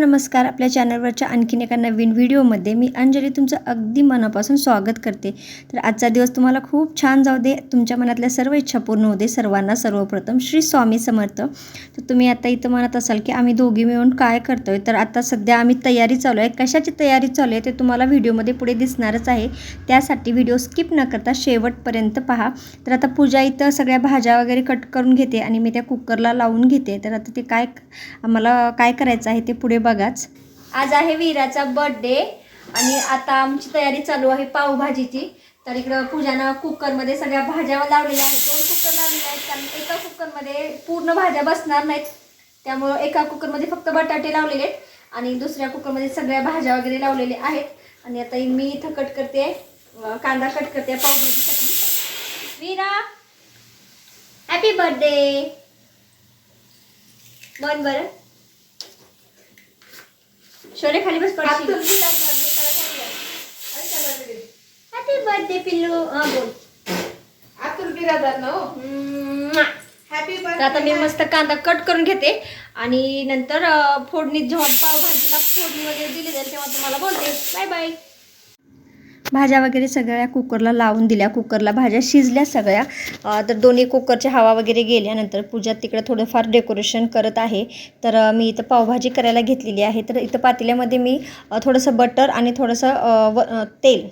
नमस्कार. आपल्या चॅनलवरच्या आणखीन एका नवीन व्हिडिओमध्ये मी अंजली तुमचं अगदी मनापासून स्वागत करते. तर आजचा दिवस तुम्हाला खूप छान जाऊ दे तुमच्या मनातल्या सर्व इच्छा पूर्ण होऊ दे. सर्वांना सर्वप्रथम श्री स्वामी समर्थ. तर तुम्ही आता इथं म्हणत असाल की आम्ही दोघी मिळून काय करतोय? तर आता सध्या आम्ही तयारी चालू आहे. कशाची तयारी चालू आहे ते तुम्हाला व्हिडिओमध्ये पुढे दिसणारच आहे. त्यासाठी व्हिडिओ स्किप न करता शेवटपर्यंत पहा. तर आता पूजा इथं सगळ्या भाज्या वगैरे कट करून घेते आणि मी त्या कुकरला लावून घेते. तर आता ते काय आम्हाला काय करायचं आहे ते पुढे बघाच. आज आहे वीराचा बर्थडे आणि आता आमची तयारी चालू आहे पावभाजीची. तर इकडं पूजानं कुकरमध्ये सगळ्या भाज्या लावलेल्या आहेत. दोन कुकर लावलेले आहेत कारण एका कुकरमध्ये पूर्ण भाज्या बसणार नाहीत. त्यामुळं एका कुकरमध्ये फक्त बटाटे लावलेले आहेत आणि दुसऱ्या कुकरमध्ये सगळ्या भाज्या वगैरे लावलेल्या आहेत. आणि आता मी इथं कट करते कांदा कट करते पावभाजीसाठी. वीरा हॅपी बर्थडे बन बरं. शोले खाली बस पडशील. हॅपी बर्थडे पिल्लू. हा बोल. अतुल बिरादर ना हो. हॅपी तर आता मी मस्त कांदा कट करून घेते. आणि नंतर अं, फोडणीत जेव्हा पावभाजीला फोडणी वगैरे दिली जाईल तेव्हा तुम्हाला बोलते. Bye bye. भाज्या वगैरे सगळ्या कुकरला लावून दिल्या. कुकरला भाज्या शिजल्या सगळ्या. तर दोन्ही कुकरच्या हवा वगैरे गेल्यानंतर पूजा तिकडं थोडंफार डेकोरेशन करत आहे. तर मी इथं पावभाजी करायला घेतलेली आहे. तर इथं पातेल्यामध्ये मी थोडंसं बटर आणि थोडंसं व तेल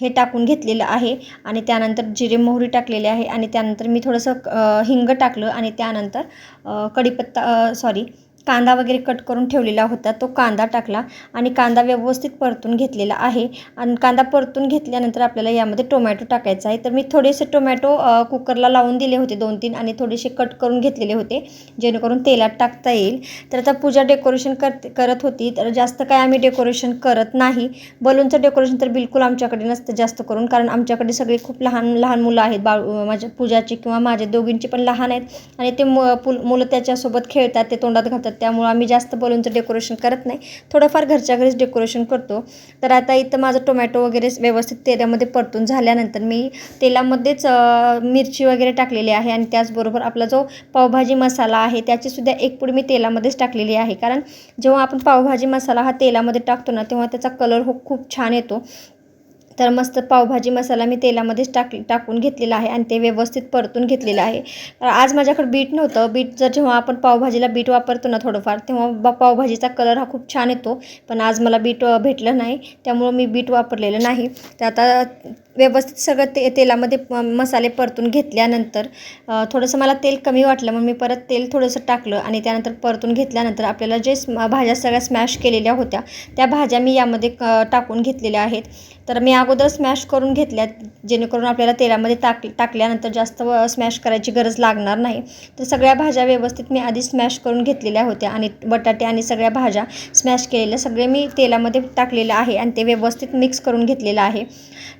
हे टाकून घेतलेलं आहे. आणि त्यानंतर जिरे मोहरी टाकलेली आहे. आणि त्यानंतर मी थोडंसं हिंग टाकलं. आणि त्यानंतर कढीपत्ता सॉरी कांदा वगैरे कट करून ठेवलेला होता. तो कांदा टाकला आणि कांदा व्यवस्थित परतून घेतलेला आहे. आणि कांदा परतून घेतल्यानंतर आपल्याला यामध्ये टोमॅटो टाकायचा आहे. तर मी थोडेसे टोमॅटो कुकरला लावून दिले होते दोन तीन आणि थोडेसे कट करून घेतलेले होते जेणेकरून तेलात टाकता येईल. तर आता पूजा डेकोरेशन करते करत होती. तर जास्त काय आम्ही डेकोरेशन करत नाही. बलूनचं डेकोरेशन तर बिलकुल आमच्याकडे नसतं जास्त करून कारण आमच्याकडे सगळे खूप लहान लहान मुलं आहेत. बा माझ्या पूजाची किंवा माझ्या दोघींची पण लहान आहेत. आणि ते मु पुल मुलं त्याच्यासोबत खेळतात ते तोंडात घालतात. त्यामुळं आम्ही जास्त बलूनचं डेकोरेशन करत नाही. थोडंफार घरच्या घरीच डेकोरेशन करतो. तर आता इथं माझं टोमॅटो वगैरे व्यवस्थित तेलामध्ये परतून झाल्यानंतर मी तेलामध्येच मिरची वगैरे टाकलेली आहे आणि त्याचबरोबर आपला जो पावभाजी मसाला आहे त्याचीसुद्धा एक पुढे मी तेलामध्येच टाकलेली आहे. कारण जेव्हा आपण पावभाजी मसाला हा तेलामध्ये टाकतो ना तेव्हा त्याचा कलर हो खूप छान येतो. तर मस्त पावभाजी मसाला मी तेलामध्येच टाक टाकून घेतलेला आहे आणि ते व्यवस्थित परतून घेतलेलं आहे. आज माझ्याकडे बीट नव्हतं. बीट जर जेव्हा आपण पावभाजीला बीट वापरतो ना थोडंफार तेव्हा बा पावभाजीचा कलर हा खूप छान येतो. पण आज मला बीट भेटलं नाही. त्यामुळं मी बीट वापरलेलं नाही. तर आता व्यवस्थित सगळं ते तेलामध्ये मसाले परतून घेतल्यानंतर थोडंसं मला तेल कमी वाटलं. मग मी परत तेल थोडंसं टाकलं आणि त्यानंतर परतून घेतल्यानंतर आपल्याला जे स्म भाज्या सगळ्या स्मॅश केलेल्या होत्या त्या भाज्या मी यामध्ये क टाकून घेतलेल्या आहेत. तर मी अगोदर स्मॅश करून घेतल्या जेणेकरून आपल्याला तेलामध्ये टाक टाकल्यानंतर जास्त स्मॅश करायची गरज लागणार नाही. तर सगळ्या भाज्या व्यवस्थित मी आधी स्मॅश करून घेतलेल्या होत्या आणि बटाटे आणि सगळ्या भाज्या स्मॅश केलेल्या सगळे मी तेलामध्ये टाकलेलं आहे आणि ते व्यवस्थित मिक्स करून घेतलेलं आहे.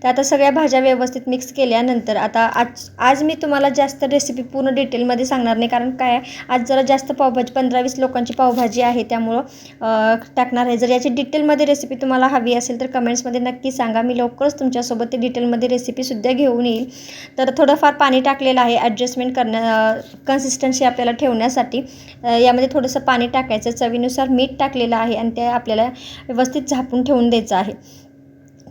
तर आता सगळ्या भाज्या व्यवस्थित मिक्स केल्यानंतर आता आज आज मी तुम्हाला जास्त रेसिपी पूर्ण डिटेलमध्ये सांगणार नाही कारण काय आज जरा जास्त पावभाजी पंधरा वीस लोकांची पावभाजी आहे त्यामुळं टाकणार आहे. जर याची डिटेलमध्ये रेसिपी तुम्हाला हवी असेल तर कमेंट्समध्ये नक्की सांगा. मी लवकरच तुमच्यासोबत ते डिटेलमध्ये रेसिपीसुद्धा घेऊन येईल. तर थोडंफार पाणी टाकलेलं आहे. ॲडजस्टमेंट करण्या कन्सिस्टन्सी आपल्याला ठेवण्यासाठी यामध्ये थोडंसं पाणी टाकायचं. चवीनुसार मीठ टाकलेलं आहे आणि ते आपल्याला व्यवस्थित झापून ठेवून द्यायचं आहे.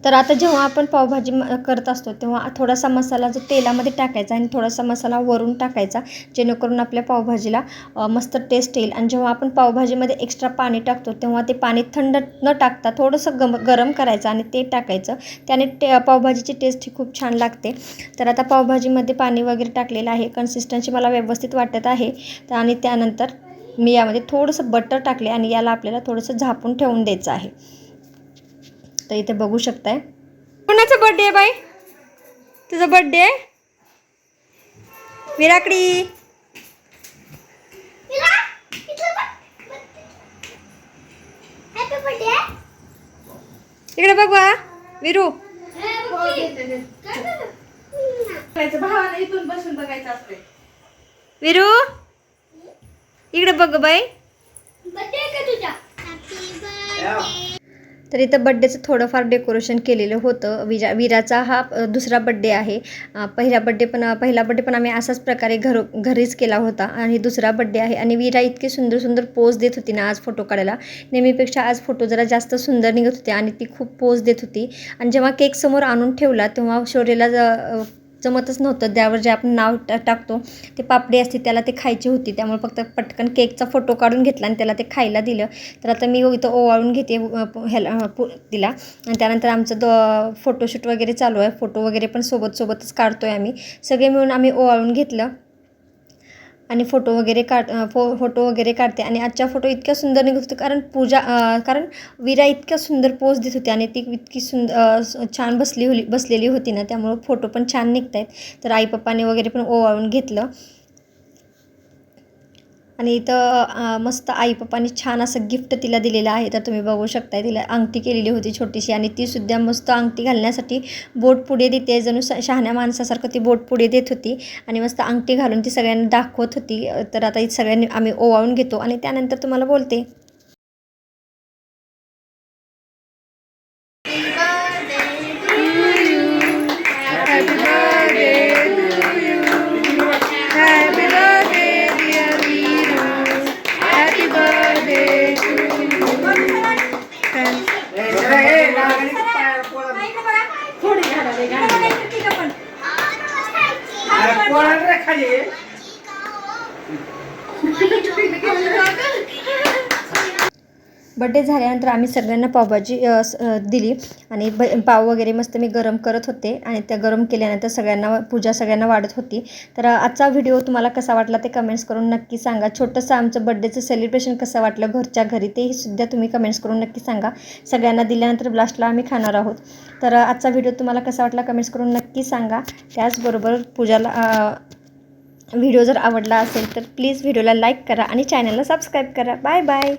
तर आता जेव्हा आपण पावभाजी म करत असतो तेव्हा थोडासा मसाला जो तेलामध्ये टाकायचा आणि थोडासा मसाला वरून टाकायचा जेणेकरून आपल्या पावभाजीला मस्त टेस्ट येईल. आणि जेव्हा आपण पावभाजीमध्ये एक्स्ट्रा पाणी टाकतो तेव्हा ते पाणी थंड न टाकता थोडंसं गम गरम करायचं आणि ते टाकायचं. त्याने टे पावभाजीची टेस्ट ही खूप छान लागते. तर आता पावभाजीमध्ये पाणी वगैरे टाकलेलं आहे. कन्सिस्टन्सी मला व्यवस्थित वाटत आहे. तर आणि त्यानंतर मी यामध्ये थोडंसं बटर टाकले आणि याला आपल्याला थोडंसं झापून ठेवून द्यायचं आहे. तर इथे बघू शकताय. कोणाचा बर्थडे आहे बाई? तुझा बर्थडे आहे? विराकडी. इकडे बघ बा विरू. बघायचं भावाला इथून बसून बघायचं असते विरू इकडे बघ बाई तर इथं बड्डेचं थोडंफार डेकोरेशन केलेलं होतं. विरा विराचा हा दुसरा बड्डे आहे. पहिला बड्डे पण पहिला बड्डे पण आम्ही असाच प्रकारे घर घरीच केला होता आणि दुसरा बड्डे आहे. आणि विरा इतकी सुंदर सुंदर पोज देत होती ना आज फोटो काढायला. नेहमीपेक्षा आज फोटो जरा जास्त सुंदर निघत होते आणि ती खूप पोज देत होती. आणि जेव्हा केक समोर आणून ठेवला तेव्हा शौर्यला ज- जमतच नव्हतं. त्यावर जे आपण नाव टा टाकतो ते पापडी असते त्याला ते खायची होती. त्यामुळे फक्त पटकन केकचा फोटो काढून घेतला आणि त्याला ते खायला दिलं. तर आता मी इथं ओवाळून घेते ह्याला पु तिला. आणि त्यानंतर आमचं द फोटोशूट वगैरे चालू आहे. फोटो वगैरे पण सोबत सोबतच काढतो आहे आम्ही. सगळे मिळून आम्ही ओवाळून घेतलं. आणि फोटो वगैरे काढ फो फोटो वगैरे काढते. आणि आजच्या फोटो इतक्या सुंदर निघत होते कारण पूजा कारण विरा इतक्या सुंदर पोज देत होती आणि ती इतकी सुंदर छान बसली होली बसलेली होती ना त्यामुळं फोटो पण छान निघत आहेत तर आई पप्पाने वगैरे पण ओवाळून घेतलं. आणि इथं मस्त आई पप्पानी छान असं गिफ्ट तिला दिलेलं आहे. तर तुम्ही बघू शकताय तिला अंगठी केलेली होती छोटीशी आणि ती सुद्धा मस्त अंगठी घालण्यासाठी बोट पुढे देते. जणू स- शहाण्या माणसासारखं ती बोट पुढे देत होती आणि मस्त अंगठी घालून ती सगळ्यांना दाखवत होती. तर आता सगळ्यांनी आम्ही ओवाळून घेतो आणि त्यानंतर तुम्हाला बोलते. थोडी घालायला घालायला. खाली बड्डे झाल्यानंतर आम्ही सगळ्यांना पावभाजी दिली. आणि ब पाव वगैरे मस्त मी गरम करत होते. आणि त्या गरम केल्यानंतर सगळ्यांना पूजा सगळ्यांना वाढत होती. तर आजचा व्हिडिओ तुम्हाला कसा वाटला ते कमेंट्स करून नक्की सांगा. छोटंसं आमचं बड्डेचं सेलिब्रेशन कसं वाटलं घरच्या घरी तेही सुद्धा तुम्ही कमेंट्स करून नक्की सांगा. सगळ्यांना दिल्यानंतर लास्टला आम्ही खाणार आहोत. तर आजचा व्हिडिओ तुम्हाला कसा वाटला कमेंट्स करून नक्की सांगा. त्याचबरोबर पूजाला व्हिडिओ जर आवडला असेल तर प्लीज व्हिडिओला लाईक करा आणि चॅनलला सबस्क्राईब करा. Bye bye